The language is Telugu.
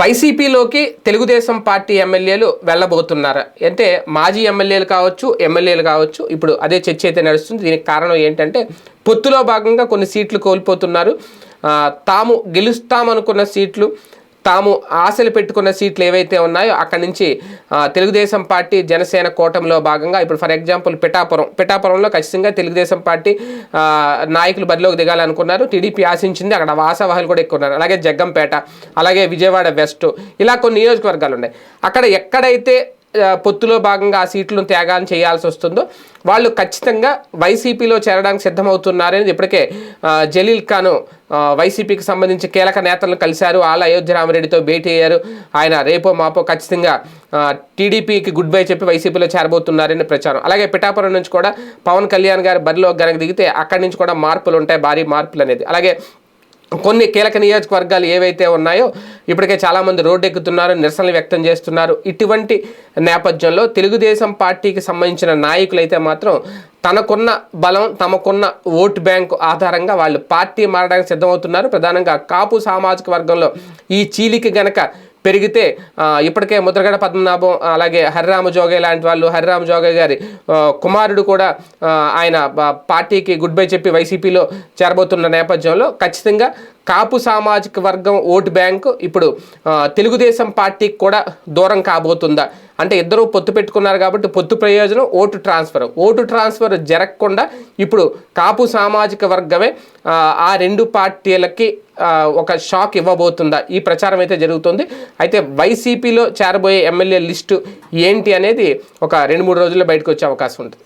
వైసీపీలోకి తెలుగుదేశం పార్టీ ఎమ్మెల్యేలు వెళ్ళబోతున్నారు. అంటే మాజీ ఎమ్మెల్యేలు కావచ్చు ఎమ్మెల్యేలు కావచ్చు ఇప్పుడు అదే చర్చ అయితే నడుస్తుంది. దీనికి కారణం ఏంటంటే పొత్తులో భాగంగా కొన్ని సీట్లు కోల్పోతున్నారు. తాము గెలుస్తామనుకున్న సీట్లు తాము ఆశలు పెట్టుకున్న సీట్లు ఏవైతే ఉన్నాయో అక్కడి నుంచి తెలుగుదేశం పార్టీ జనసేన కూటమిలో భాగంగా ఇప్పుడు ఫర్ ఎగ్జాంపుల్ పిఠాపురం పిఠాపురంలో ఖచ్చితంగా తెలుగుదేశం పార్టీ నాయకులు బరిలోకి దిగాలనుకున్నారు. టీడీపీ ఆశించింది అక్కడ వాసవాహులు కూడా ఎక్కువ ఉన్నారు. అలాగే జగ్గంపేట అలాగే విజయవాడ వెస్ట్ ఇలా కొన్ని నియోజకవర్గాలు ఉన్నాయి. అక్కడ ఎక్కడైతే పొత్తులో భాగంగా ఆ సీట్లను త్యాగాన్ని చేయాల్సి వస్తుందో వాళ్ళు ఖచ్చితంగా వైసీపీలో చేరడానికి సిద్ధమవుతున్నారనేది ఇప్పటికే జలీల్ ఖాన్ వైసీపీకి సంబంధించి కీలక నేతలను కలిశారు. వాళ్ళు అయోధ్య రామరెడ్డితో భేటీ అయ్యారు. ఆయన రేపో మాపో ఖచ్చితంగా టీడీపీకి గుడ్ బై చెప్పి వైసీపీలో చేరబోతున్నారని ప్రచారం. అలాగే పిఠాపురం నుంచి కూడా పవన్ కళ్యాణ్ గారు బరిలో గనక దిగితే అక్కడి నుంచి కూడా మార్పులు ఉంటాయి భారీ మార్పులు అనేది అలాగే కొన్ని కీలక నియోజకవర్గాలు ఏవైతే ఉన్నాయో ఇప్పటికే చాలామంది రోడ్డు ఎక్కుతున్నారు నిరసనలు వ్యక్తం చేస్తున్నారు. ఇటువంటి నేపథ్యంలో తెలుగుదేశం పార్టీకి సంబంధించిన నాయకులైతే మాత్రం తనకున్న బలం తమకున్న ఓటు బ్యాంకు ఆధారంగా వాళ్ళు పార్టీ మారడానికి సిద్ధమవుతున్నారు. ప్రధానంగా కాపు సామాజిక వర్గంలో ఈ చీలిక గనక పెరిగితే ఇప్పటికే ముద్రగడ పద్మనాభం అలాగే హరిరామ జోగయ్య లాంటి వాళ్ళు హరిరామ జోగయ్య గారి కుమారుడు కూడా ఆయన పార్టీకి గుడ్ బై చెప్పి వైసీపీలో చేరబోతున్న నేపథ్యంలో ఖచ్చితంగా కాపు సామాజిక వర్గం ఓటు బ్యాంకు ఇప్పుడు తెలుగుదేశం పార్టీకి కూడా దూరం కాబోతుందా? అంటే ఇద్దరు పొత్తు పెట్టుకున్నారు కాబట్టి పొత్తు ప్రయోజనం ఓటు ట్రాన్స్ఫర్. ఓటు ట్రాన్స్ఫర్ జరగకుండా ఇప్పుడు కాపు సామాజిక వర్గమే ఆ, రెండు పార్టీలకి ఒక షాక్ ఇవ్వబోతుందా? ఈ ప్రచారం అయితే జరుగుతుంది. అయితే వైసీపీలో చేరబోయే ఎమ్మెల్యే లిస్టు ఏంటి అనేది ఒక రెండు మూడు రోజుల్లో బయటకు వచ్చే అవకాశం ఉంటుంది.